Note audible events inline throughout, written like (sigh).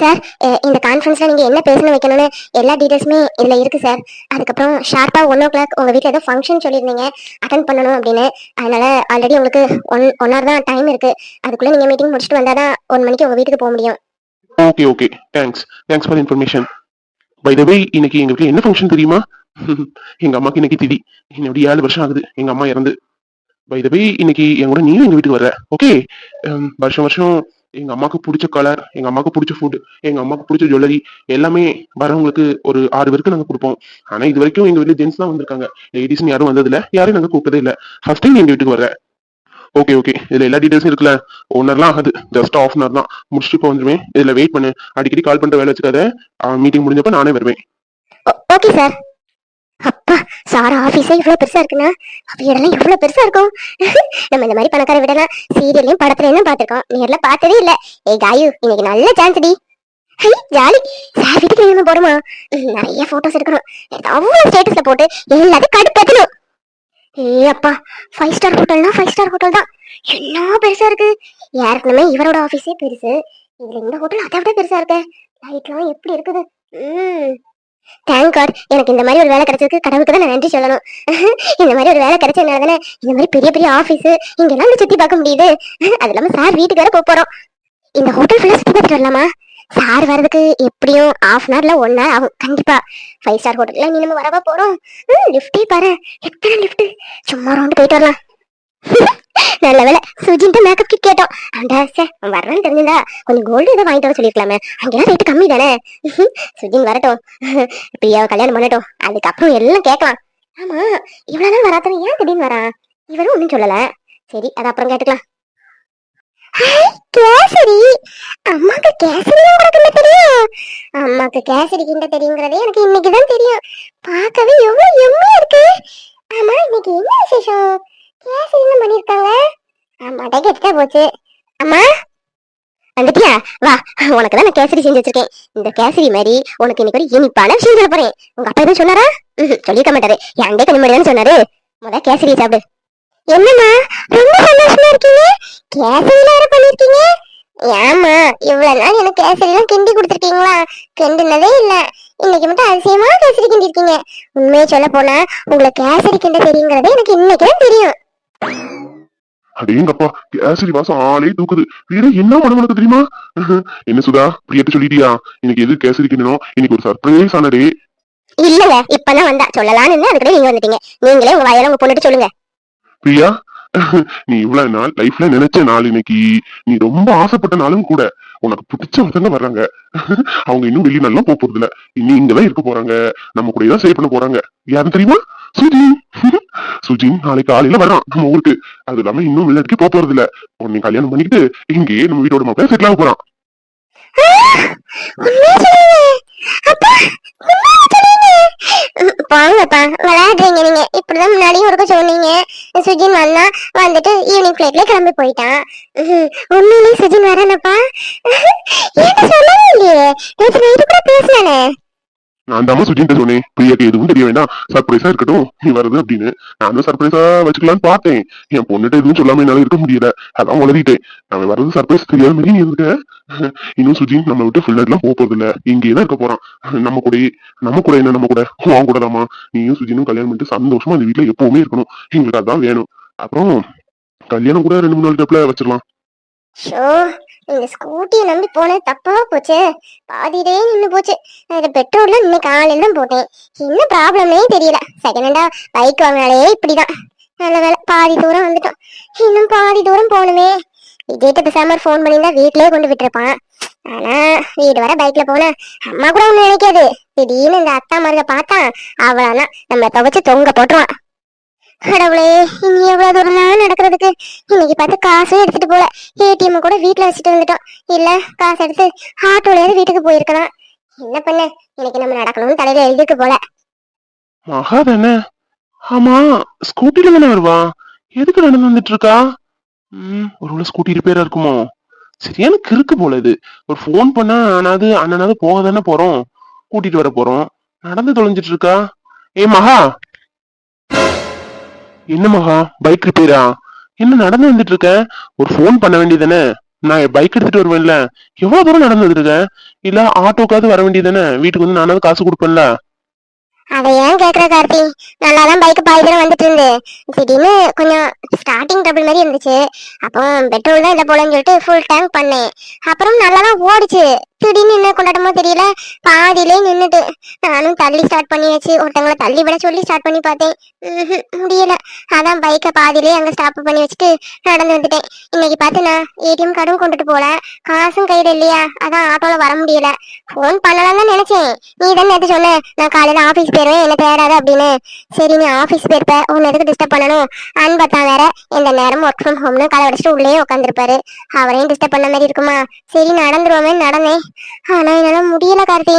Sir eh, இந்த கான்ஃபரன்ஸில் நீங்கள் என்ன பேசணும் வைக்கணும்னு எல்லா டீட்டெயில்ஸுமே இதில் இருக்கு சார் அதுக்கப்புறம் ஷார்ப்பாக ஒன் ஓ கிளாக் உங்கள் வீட்டில் ஏதோ ஃபங்க்ஷன் சொல்லியிருந்தீங்க அட்டன் பண்ணணும் அப்படின்னு. அதனால் ஆல்ரெடி உங்களுக்கு ஒன் ஒன் ஹவர் தான் டைம் இருக்குது அதுக்குள்ளே நீங்கள் மீட்டிங் முடிச்சுட்டு வந்தாதான் ஒன் மணிக்கு உங்கள் வீட்டுக்கு போக முடியும். Okay okay thanks thanks for information by the way இன்னைக்கு எங்க வீட்டில் என்ன ஃபங்க்ஷன் தெரியுமா? (laughs) எங்க அம்மாக்கு இன்னைக்கு திதி. என்னுடைய ஏழு வருஷம் ஆகுது. எங்க அம்மா இறந்து. பை த வே இன்னைக்கு என் கூட நீயும் எங்க வீட்டுக்கு வர ஓகே வருஷம் வருஷம் எங்க அம்மாவுக்கு பிடிச்ச கலர் எங்க அம்மாவுக்கு பிடிச்ச ஃபுட் எங்க அம்மாவுக்கு பிடிச்ச ஜுவல்லரி எல்லாமே வரவங்களுக்கு ஒரு ஆறு பேருக்கு நாங்க கொடுப்போம். ஆனா இது வரைக்கும் எங்க வீட்டுல ஜென்ஸ் தான் வந்திருக்காங்க. லேடிஸ்னு யாரும் வந்ததில்ல. யாரையும் நாங்க கூப்பிட்டதே இல்ல. ஃபர்ஸ்ட் டைம் எங்க வீட்டுக்கு வர ஓகே ஓகே இதுல எல்லா டீடைல்ஸும் இருக்குல்ல? ஒன்னர்லாம் ஆகுது. ஜஸ்ட் ஆஃப் அன் தான். முடிச்சுட்டு இப்போ வந்துருவேன். இதுல வெயிட் பண்ணு. அடிக்கடி கால் பண்ற வேலை வச்சுக்காத. மீட்டிங் முடிஞ்சப்ப நானே வருவேன். ஓகே சார் அப்பா சாரா ஆஃபீஸே இவ்வளோ பெருசாக இருக்குன்னா அப்ப இடம்லாம் பெருசாக இருக்கும்? நம்ம இந்த மாதிரி பணக்கார விடலாம் சீரியல்லையும் படத்துலையும் பார்த்துருக்கோம். நேரில் பார்த்ததே இல்லை. ஏ காயு இன்னைக்கு நல்ல chance D. Hi jolly. Sir வீட்டுக்கு நம்ம போறோமா நிறைய ஃபோட்டோஸ் எடுக்கணும். அவ்வளோ ஸ்டேட்டஸில் போட்டு எல்லாத்தையும் கடுப்பேத்தணும். ஏ அப்பா ஃபைவ் ஸ்டார் ஹோட்டல்னா ஃபைவ் ஸ்டார் ஹோட்டல் தான். என்ன பெருசாக இருக்கு? ஏற்கனவே இவரோட ஆஃபீஸே பெருசு. இதில் இந்த ஹோட்டல் அதை விட பெருசாக இருக்கு. லைட்லாம் எப்படி இருக்குது? ம். தேங்க் காட் எனக்கு இந்த மாதிரி ஒரு வேலை கிடைச்சதுக்கு கடவுளுக்கு தான் நான் நன்றி சொல்லணும். (laughs) இந்த மாதிரி ஒரு வேலை கிடைச்சதுனால தானே இந்த மாதிரி பெரிய பெரிய ஆஃபீஸ் இங்கெல்லாம் வந்து சுத்தி பார்க்க முடியுது. (laughs) அது இல்லாம சார் வீட்டுக்கு வேற போக போறோம். இந்த ஹோட்டல் ஃபுல்லா சுத்தி பார்த்துட்டு வரலாமா? சார் வர்றதுக்கு எப்படியும் ஆஃப் அன் ஹவர்ல ஒன் ஹவர் ஆகும். கண்டிப்பா. ஃபைவ் ஸ்டார் ஹோட்டல்ல நீ நம்ம வரவா போறோம். லிஃப்டே பாரு. எத்தனை லிஃப்ட் சும்மா ரவுண்டு போயிட்டு வரலாம். (laughs) நல்ல வேலை சுஜின்ட்டு மேக்கப் கிட் கேட்டோம். அந்த சார் வர்றேன்னு தெரிஞ்சதா கொஞ்சம் கோல்டு ஏதோ வாங்கிட்டு வர சொல்லியிருக்கலாமே. அங்கெல்லாம் ரேட்டு கம்மி தானே. சுஜின் வரட்டும். பிரியாவை கல்யாணம் பண்ணட்டும். அதுக்கப்புறம் எல்லாம் கேட்கலாம். ஆமா இவ்வளவு நாள் வராதவன் ஏன் திடீர்னு வரான் இவரும் ஒண்ணும் சொல்லல. சரி அது அப்புறம் கேட்டுக்கலாம். ஹாய், கேசரி. அம்மாக்கு கேசரி உங்களுக்கு என்ன தெரியும். அம்மாக்கு கேசரி கிண்ட தெரியுங்கிறதே எனக்கு இன்னைக்கு தான் தெரியும். பார்க்கவே எவ்வளவு எம்மையா இருக்கு. ஆமா இன்னைக்கு என்ன விசேஷம்? கேஸ் என்ன பண்ணிருக்காங்க? ஆமாட்டே கெட்டா போச்சு. அம்மா? வந்துட்டியா? வா உனக்கு தான் நான் கேசரி செஞ்சு வச்சிருக்கேன். இந்த கேசரி மாதிரி உனக்கு இன்னைக்கு ஒரு இனிப்பான விஷயம் சொல்ல போறேன். உங்க அப்பா எதுவும் சொன்னாரா? ம் சொல்லியிருக்க மாட்டாரு. என்கிட்ட கண்ணு தானே சொன்னாரு. முத கேசரி சாப்பிடு. என்னம்மா ரொம்ப சந்தோஷமா இருக்கீங்க? கேசரி வேற பண்ணிருக்கீங்க? ஏமா இவ்வளவு நாள் எனக்கு கேசரி எல்லாம் கிண்டி கொடுத்துருக்கீங்களா? கிண்டுனதே இல்ல. இன்னைக்கு மட்டும் அதிசயமா கேசரி கிண்டி இருக்கீங்க உண்மையை சொல்ல போனா உங்களுக்கு கேசரி கிண்ட தெரியுங்கிறது எனக்கு இன்னைக்கு தான் தெரியும். அடேங்கப்பா கேசரி வாசம் ஆளே தூக்குது. வேற என்ன மனம் உனக்கு தெரியுமா? என்ன சுதா பிரியட்ட சொல்லிட்டியா? இன்னைக்கு எது கேசரி கிண்டணும் இன்னைக்கு ஒரு சர்ப்ரைஸ் ஆன டே இல்லங்க இப்பதான் வந்தா. சொல்லலாம்னு அதுக்குள்ள நீங்க வந்துட்டீங்க. நீங்களே உங்க வாயால உங்க பொண்ணுட்டு சொல்லுங்க. பிரியா நீ இவ்வளவு நாள் லைஃப்ல நினைச்ச நாள் இன்னைக்கு. நீ ரொம்ப ஆசைப்பட்ட நாளும் கூட. உனக்கு பிடிச்ச ஒருத்தங்க வர்றாங்க. அவங்க இன்னும் வெளிநாடுலாம் போக போறது இல்ல இனி இங்கதான் இருக்க போறாங்க. நம்ம கூட தான் ஸ்டே பண்ண போறாங்க. யாரும் தெரியுமா? சுஜின் சுஜின் நாளைக்கு காலையில வரான் நம்ம ஊருக்கு. அது இல்லாம இன்னும் வெளிநாட்டுக்கு போக போறது இல்ல. உன்னை கல்யாணம் பண்ணிக்கிட்டு இங்கேயே நம்ம வீட்டோட மாப்பிள்ள செட்டில் ஆக போறான். உண்மையா விளையாடுறீங்க நீங்க. இப்படிதான் முன்னாடியும் ஒருக்க சொன்னீங்க. சுஜின் வந்தா வந்துட்டு ஈவினிங் பிளேட்ல கிளம்பி போயிட்டான். உண்மையிலேயே சுஜின் வரானப்பா? ஏன் சொல்லவே இல்லையே? நேற்று நைட்டு கூட பேசினானே நான் தான் சுஜின்ட்ட சொன்னேன். பிரியாக்கு எதுவும் தெரிய வேண்டாம். சர்ப்ரைஸா இருக்கட்டும். நீ வருது அப்படின்னு. நானும் சர்ப்ரைஸா வச்சுக்கலாம்னு பார்த்தேன். என் பொண்ணுகிட்ட எதுவும் சொல்லாம என்னால இருக்க முடியல. அதான் உளறிட்டேன். அவன் வர்றது சர்ப்ரைஸ் தெரியாத மாதிரி நீ இருக்க இன்னும் சுஜின் நம்ம விட்டு ஃபுல் எல்லாம் போக போறது இல்ல இங்கே தான் இருக்க போறான். நம்ம கூட நம்ம கூட என்ன நம்ம கூட? உன் கூட தாமா நீயும் சுஜினும் கல்யாணம் பண்ணிட்டு சந்தோஷமா இந்த வீட்டுல எப்பவுமே இருக்கணும். எங்களுக்கு அதான் வேணும். அப்புறம் கல்யாணம் கூட ரெண்டு மூணு நாள் கேப்ல வச்சிடலாம். ஷோ இந்த ஸ்கூட்டியை நம்பி போனது தப்பா போச்சு. பாதியிலே நின்று போச்சு. அது பெட்ரோல்ல இன்னைக்கு காலையில தான் போட்டேன். என்ன ப்ராப்ளமே தெரியல. செகண்ட் ஹேண்டா பைக் வாங்கினாலே இப்படிதான். நல்ல வேலை பாதி தூரம் வந்துட்டோம். இன்னும் பாதி தூரம் போகணுமே. விஜய்கிட்ட பேசாம ஃபோன் பண்ணியிருந்தா வீட்டிலேயே கொண்டு விட்டுருப்பான். ஆனா வீடு வர பைக்ல போன அம்மா கூட ஒன்றும் நினைக்காது. திடீர்னு இந்த அத்தா மருக பார்த்தா அவ்வளவுதான் நம்ம துவைச்சு தொங்க போட்டுருவான். கடவுளே இனி எவ்வளவு தூரம் தான் நடக்கிறதுக்கு? இன்னைக்கு பார்த்து காசும் எடுத்துட்டு போல. ஏடிஎம் கூட வீட்டுல வச்சுட்டு வந்துட்டோம். இல்ல காசு எடுத்து ஆட்டோலயாவது வீட்டுக்கு போயிருக்கலாம் என்ன பண்ண? இன்னைக்கு நம்ம நடக்கணும்னு தலையில எழுதிருக்கு போல. மகா தானே? ஆமா ஸ்கூட்டில தானே வருவா? எதுக்கு நடந்து வந்துட்டு இருக்கா? ம் ஒருவேளை ஸ்கூட்டி ரிப்பேரா இருக்குமோ? சரியான கிறுக்கு போல இது. ஒரு ஃபோன் பண்ணா அண்ணாவது அண்ணனாவது போக தானே போறோம். கூட்டிட்டு வர போறோம். நடந்து தொலைஞ்சிட்டு இருக்கா? ஏ மகா! என்ன மகா பைக் ரிப்பேரா என்ன நடந்து வந்துட்டு இருக்கேன் ஒரு ஃபோன் பண்ண வேண்டியதானே நான் பைக் எடுத்துட்டு வருவேன்ல. எவ்வளவு தூரம் நடந்து வந்துருக்கேன் இல்ல ஆட்டோக்காவது வர வேண்டியதானே வீட்டுக்கு வந்து நானாவது காசு கொடுப்பேன்ல? அதை ஏன் கேக்குற கார்த்தி? நல்லா தான் பைக் பாதி தூரம் வந்துட்டு இருந்து. திடீர்னு கொஞ்சம் ஸ்டார்டிங் ட்ரபிள் மாதிரி இருந்துச்சு. அப்போ பெட்ரோல் தான் இல்லை போலன்னு சொல்லிட்டு ஃபுல் டேங்க் பண்ணேன். அப்புறம் நல்லா தான் ஓடிச்சு. திடீர்னு என்ன கொண்டாட்டமோ தெரியல. பாதியிலே நின்னுட்டு. நானும் தள்ளி ஸ்டார்ட் பண்ணியாச்சு. ஒருத்தங்களை தள்ளி விட சொல்லி ஸ்டார்ட் பண்ணி பார்த்தேன். முடியல. அதான் பைக்கை பாதியிலே அங்க ஸ்டாப் பண்ணி வச்சுட்டு நடந்து வந்துட்டேன். இன்னைக்கு பார்த்து நான் ஏடிஎம் கார்டும் கொண்டுட்டு போல காசும் கையில இல்லையா? அதான் ஆட்டோல வர முடியல. ஃபோன் பண்ணலாம்னு நினைச்சேன். நீ தானே நேத்து சொன்ன நான் காலையில ஆபீஸ் போயிருவேன் என்ன தேடாத அப்படின்னு. சரி நீ ஆபீஸ் போயிருப்ப. உன் எதுக்கு டிஸ்டர்ப் பண்ணணும்? அன்பத்தா வேற இந்த நேரம் ஒர்க் ஃப்ரம் ஹோம்னு களை அடிச்சுட்டு உள்ளே உட்காந்துருப்பாரு அவரையும் டிஸ்டர்ப் பண்ண மாதிரி இருக்குமா? சரி நடந்துருவோமே நடந்தேன். ஆனா என்னால முடியல கார்த்தி.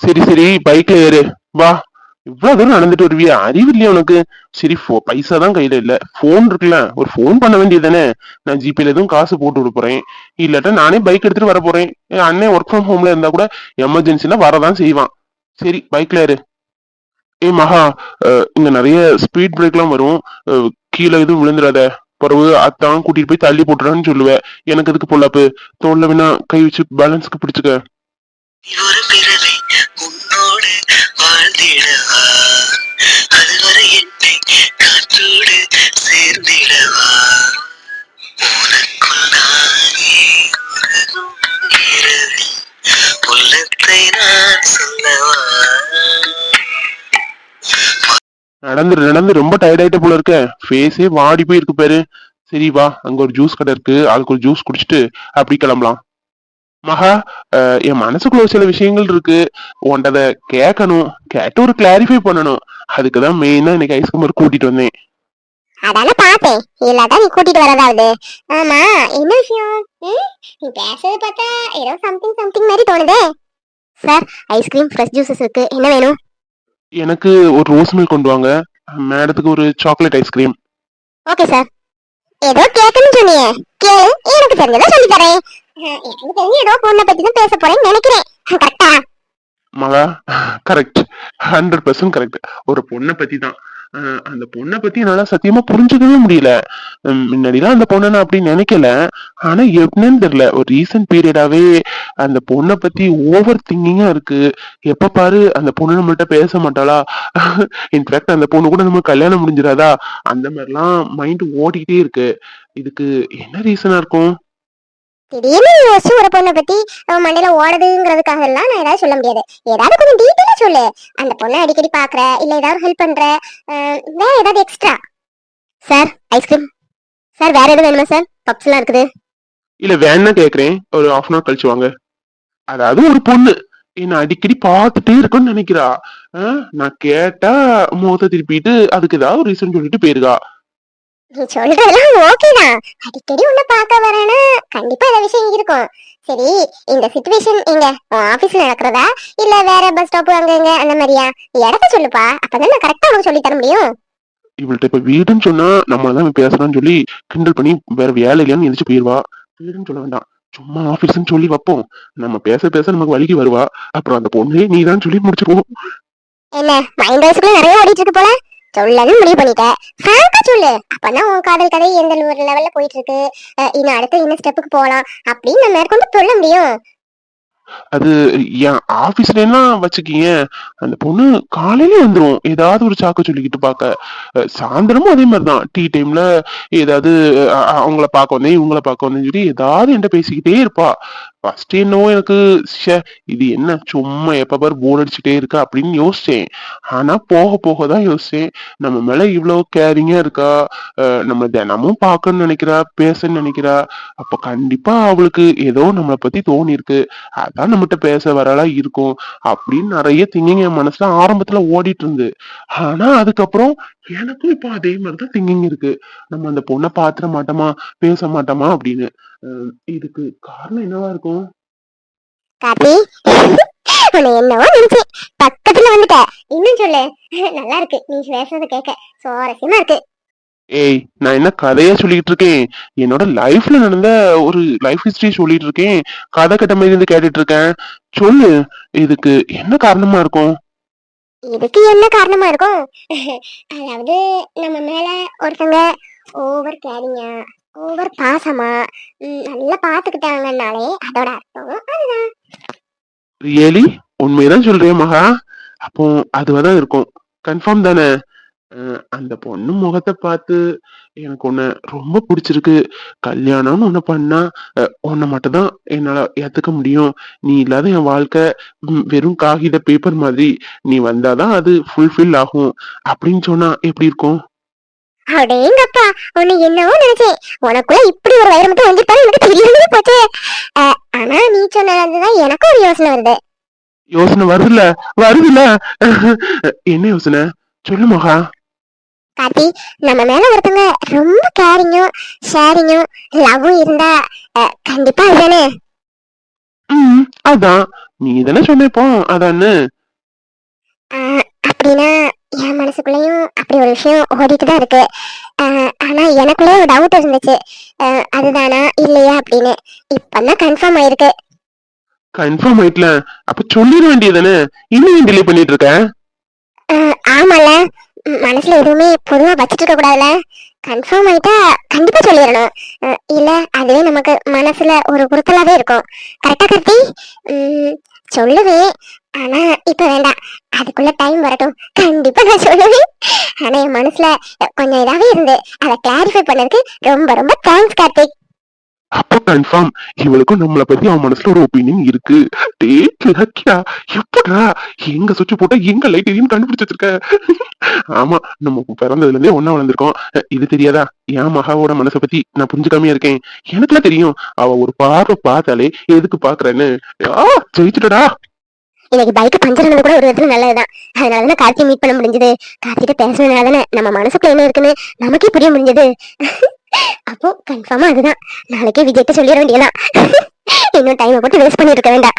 சரி சரி பைக்ல ஏறு. வா. இவ்வளவு தூரம் நடந்துட்டு வருவியா? அறிவு இல்லையா உனக்கு? சரி பைசா தான் கையில இல்ல. போன் இருக்குல்ல. ஒரு போன் பண்ண வேண்டியதுதானே நான் ஜிபேல எதுவும் காசு போட்டு விட போறேன். இல்லாட்டா நானே பைக் எடுத்துட்டு வர போறேன். என் அண்ணன் ஒர்க் ஃப்ரம் ஹோம்ல இருந்தா கூட எமர்ஜென்சினா வரதான் செய்வான். சரி பைக்ல ஏறு. ஏ மகா இங்க நிறைய ஸ்பீட் பிரேக் எல்லாம் வரும். கீழே எதுவும் விழுந்துடாத. பிறகு அத்தான் கூட்டிட்டு போய் தள்ளி போட்டுறான்னு சொல்லுவேன் எனக்கு அதுக்கு பொல்லாப்பு? தோல்ல வேணா கை வச்சு பேலன்ஸ்க்கு பிடிச்சுக்க. ஒரு பிறவி உன்னோடு வாழ்ந்திடவா அதுவரை என் நடந்து நடந்து ரொம்ப டயர்ட் ஆயிட்ட போல இருக்க. ஃபேஸே வாடி போயிருக்கு பாரு. சரி வா அங்க ஒரு ஜூஸ் கடை இருக்கு. அதுக்கு ஒரு ஜூஸ் குடிச்சிட்டு அப்படி கிளம்பலாம். மகா என் மனசுக்குள்ள ஒரு சில விஷயங்கள் இருக்கு. உன்டதை கேட்கணும். கேட்டு ஒரு கிளாரிஃபை பண்ணணும். அதுக்குதான் மெயினா இன்னைக்கு ஐஸ்குமார் கூட்டிட்டு வந்தேன். அதான பார்த்தேன். இல்லாதான் நீ கூட்டிட்டு வரதாவது ஆமா என்ன விஷயம்? நீ பேசுறது பார்த்தா ஏதோ சம்திங் சம்திங் மாதிரி தோணுதே. Sir ice cream fresh juices இருக்கு. என்ன வேணும்? எனக்கு ஒரு ரோஸ் மில்க் கொண்டு வாங்க. மேடத்துக்கு ஒரு சாக்லேட் ஐஸ்கிரீம் ஓகே சார். ஏதோ கேட்கணும்னு சொன்னீங்க. கேளு. எனக்கு தெரிஞ்சதை சொல்லி தரேன் எனக்கு தெரிஞ்சு ஏதோ பொண்ணை பத்தி தான் பேச போறேன்னு நினைக்கிறேன். கரெக்டா மகா கரெக்ட் ஹண்ட்ரட் பர்சன்ட் கரெக்ட் ஒரு பொண்ணை பத்தி தான். அந்த பொண்ணை பத்தி என்னால சத்தியமா புரிஞ்சுக்கவே முடியல. முன்னாடிலாம் அந்த பொண்ணை நான் அப்படி நினைக்கல. ஆனா எப்படின்னு தெரியல. ஒரு ரீசன்ட் பீரியடாவே அந்த பொண்ணை பத்தி ஓவர் திங்கிங்கா இருக்கு. எப்ப பாரு அந்த பொண்ணு நம்மள்ட்ட பேச மாட்டாளா? இன்ஃபேக்ட் அந்த பொண்ணு கூட நம்ம கல்யாணம் முடிஞ்சிடாதா? அந்த மாதிரிலாம் மைண்ட் ஓடிக்கிட்டே இருக்கு. இதுக்கு என்ன ரீசனா இருக்கும்? திடீர்னு யோசிச்சு ஒரு பொண்ணை பத்தி அவன் மண்டையில ஓடுதுங்கிறதுக்காக எல்லாம் நான் ஏதாவது சொல்ல முடியாது. ஏதாவது கொஞ்சம் டீட்டெயிலா சொல்லு. அந்த பொண்ணை அடிக்கடி பாக்குற இல்ல ஏதாவது ஹெல்ப் பண்ற வேற ஏதாவது எக்ஸ்ட்ரா சார் ஐஸ்கிரீம் சார் வேற எதுவும் வேணுமா சார் பப்ஸ் எல்லாம் இருக்குது. இல்ல வேணா கேக்குறேன். ஒரு ஹாஃப் அன் அவர் கழிச்சு வாங்க. அதாவது ஒரு பொண்ணு. என்ன அடிக்கடி பார்த்துட்டே இருக்குன்னு நினைக்கிறா. நான் கேட்டா முகத்தை திருப்பிட்டு அதுக்கு ஏதாவது ரீசன் சொல்லிட்டு போயிருக்கா. நீ சொல்றதெல்லாம் ஓகேதான். அடிக்கடி உன்னை பார்க்க வரேன்னா கண்டிப்பா ஏதாவது விஷயம் இருக்கும். சரி இந்த சுச்சுவேஷன் எங்க? ஆபீஸ்ல நடக்கிறதா? இல்ல வேற பஸ் ஸ்டாப் அங்க இங்க அந்த மாதிரியா? இடத்த சொல்லுப்பா. அப்பதான் நான் கரெக்டா உனக்கு சொல்லி தர முடியும். இவள்கிட்ட இப்ப வீடுன்னு சொன்னா நம்மளதான் பேசுறான்னு சொல்லி கிண்டல் பண்ணி வேற வேலை இல்லையான்னு எந்திரிச்சு போயிருவா. வீடுன்னு சொல்ல வேண்டாம். சும்மா ஆபீஸ்ன்னு சொல்லி வைப்போம். நம்ம பேச பேச நமக்கு வலிக்கு வருவா. அப்புறம் அந்த பொண்ணே நீதான் சொல்லி முடிச்சிருவோம் என்ன மைண்ட் வாய்ஸ்க்குள்ள நிறைய ஓடிட்டு இருக்கு போல? சொல்லன்னு முடிவு பண்ணிட்டேன் ஃப்ராங்கா சொல்லு. அப்பதான் உன் காதல் கதை எந்த ஒரு லெவல்ல போயிட்டு இருக்கு இன்னும் அடுத்து இன்னும் ஸ்டெப்புக்கு போகலாம் அப்படின்னு நம்ம மேற்கொண்டு சொல்ல முடியும். அது என் ஆபீஸ்ல எல்லாம் வச்சுக்கீங்க? அந்த பொண்ணு காலையில வந்துரும். ஏதாவது ஒரு சாக்கு சொல்லிக்கிட்டு பார்க்க. சாயந்தரமும் அதே மாதிரிதான். டீ டைம்ல ஏதாவது அவங்கள பார்க்க வந்தேன் இவங்கள பார்க்க வந்தேன்னு சொல்லி ஏதாவது என்கிட்ட பேசிக்கிட்டே இருப்பா. ஃபர்ஸ்ட் என்னவோ எனக்கு ஷே இது என்ன சும்மா எப்ப பாரு போர் அடிச்சுட்டே இருக்கா அப்படின்னு யோசிச்சேன். ஆனா போக போக தான் யோசிச்சேன். நம்ம மேல இவ்வளவு கேரிங்கா இருக்கா? அஹ் நம்ம தினமும் பார்க்கணும்னு நினைக்கிறா பேசணும்னு நினைக்கிறா? அப்ப கண்டிப்பா அவளுக்கு ஏதோ நம்மளை பத்தி தோணி இருக்கு அதான் நம்மகிட்ட பேச வரலா இருக்கும் அப்படின்னு நிறைய திங்கிங் என் மனசுல ஆரம்பத்துல ஓடிட்டு இருந்து. ஆனா அதுக்கப்புறம் எனக்கும் இப்போ அதே மாதிரிதான் திங்கிங் இருக்கு. நம்ம அந்த பொண்ணை பாத்திர மாட்டோமா? பேச மாட்டோமா? அப்படின்னு. இதுக்கு காரணம் என்னவா இருக்கும்? உன்னை என்னவோ நினைச்சேன். பக்கத்துல வந்துட்ட. இன்னும் சொல்லு. நல்லா இருக்கு. நீ பேசுறத கேட்க. சுவாரஸ்யமா இருக்கு. ஏய் நான் என்ன கதையா சொல்லிட்டு இருக்கேன்? என்னோட லைஃப்ல நடந்த ஒரு லைஃப் ஹிஸ்டரி சொல்லிட்டு இருக்கேன். கதை கட்ட மாதிரி இருந்து கேட்டுட்டு இருக்கேன். சொல்லு இதுக்கு என்ன காரணமா இருக்கும்? இதுக்கு என்ன காரணமா இருக்கும்? அதாவது நம்ம மேல ஒருத்தங்க ஓவர் கேரிங்கா ஓவர் பாசமா நல்லா பாத்துக்கிட்டாங்கன்னாலே அதோட அர்த்தம் அதுதான். ரியலி உண்மைதான் சொல்றியா மகா. அப்போ அதுவாதான் இருக்கும். கன்ஃபார்ம் தானே? அந்த பொண்ணு முகத்தை பார்த்து எனக்கு உன்னை ரொம்ப பிடிச்சிருக்கு. கல்யாணம்னு ஒண்ணு பண்ணா உன்னை மட்டும்தான் என்னால ஏத்துக்க முடியும். நீ இல்லாத என் வாழ்க்கை வெறும் காகித பேப்பர் மாதிரி. நீ வந்தாதான் அது ஃபுல்ஃபில் ஆகும். அப்படின்னு சொன்னா எப்படி இருக்கும்? அடேங்கப்பா உன்னை என்னவோ நினைச்சேன். உனக்குள்ள இப்படி ஒரு வயிறு மட்டும் வந்துட்டாலும் எனக்கு தெரியாமலே போச்சு. ஆனா நீ சொன்னதுதான் எனக்கும் ஒரு யோசனை வருது. யோசனை வருதுல்ல வருதுல்ல என்ன யோசனை? சொல்லு மகா. கார்த்தி நம்ம மேல ஒருத்தங்க ரொம்ப கேரிங்கும் ஷேரிங்கும் லவ்வும் இருந்தா கண்டிப்பா அதுதானே? ம் அதான். நீ தானே சொன்னப்போ அதான்னு அப்படின்னா என் மனசுக்குள்ளேயும் அப்படி ஒரு விஷயம் ஓடிட்டு தான் இருக்கு. ஆனா எனக்குள்ளே ஒரு டவுட் இருந்துச்சு. அதுதானா இல்லையா அப்படின்னு. இப்பதான் கன்ஃபார்ம் ஆயிருக்கு. கன்ஃபார்ம் ஆயிட்டல. அப்ப சொல்லிட வேண்டியதானே இன்னும் டிலே பண்ணிட்டு இருக்க? ஆமால. மனசுல எதுவுமே பொதுவா வச்சுட்டு இருக்க கூடாதுல கன்ஃபார்ம் ஆயிட்டா கண்டிப்பா சொல்லிடணும். இல்ல அதுவே நமக்கு மனசுல ஒரு குறுத்தலாவே இருக்கும். கரெக்டா கருத்தி? சொல்லுவேன். ஆனா இப்ப வேண்டாம். அதுக்குள்ள டைம் வரட்டும். கண்டிப்பா நான் சொல்லுவேன். ஆனா என் மனசுல கொஞ்சம் இதாவே இருந்து அதை கிளாரிஃபை பண்ணதுக்கு ரொம்ப ரொம்ப தேங்க்ஸ் கார்த்திக் அப்போ கன்ஃபார்ம் இவளுக்கும் நம்மள பத்தி அவன் மனசுல ஒரு ஒப்பீனியன் இருக்கு. டேய் லக்கியா எப்படா? எங்க சுவிட்ச் போட்டா எங்க லைட் எரியும் கண்டுபிடிச்சு வச்சிருக்க ஆமா நம்ம பிறந்ததுல இருந்தே ஒண்ணா வளர்ந்துருக்கோம். இது தெரியாதா? என் மகாவோட மனசை பத்தி நான் புரிஞ்சுக்காம இருக்கேன். எனக்குலாம் தெரியும். அவ ஒரு பார்வை பார்த்தாலே எதுக்கு பாக்குறேன்னு ஆ ஜெயிச்சுட்டடா. இன்னைக்கு பைக் பஞ்சர் ஆனது கூட ஒரு விதத்துல நல்லதுதான். அதனால தான் கார்த்தியை மீட் பண்ண முடிஞ்சது. கார்த்திகிட்ட பேசுனதுனால தானே நம்ம மனசுக்குள்ள என்ன இருக்குன்னு நமக்கே புரிய முடிஞ்சது. அப்போ கன்ஃபார்மா அதுதான். நாளைக்கே விஜய்க்கு சொல்லிட வேண்டியதான் இன்னும் டைமை போட்டு வேஸ்ட் பண்ணிட்டு இருக்க வேண்டாம்.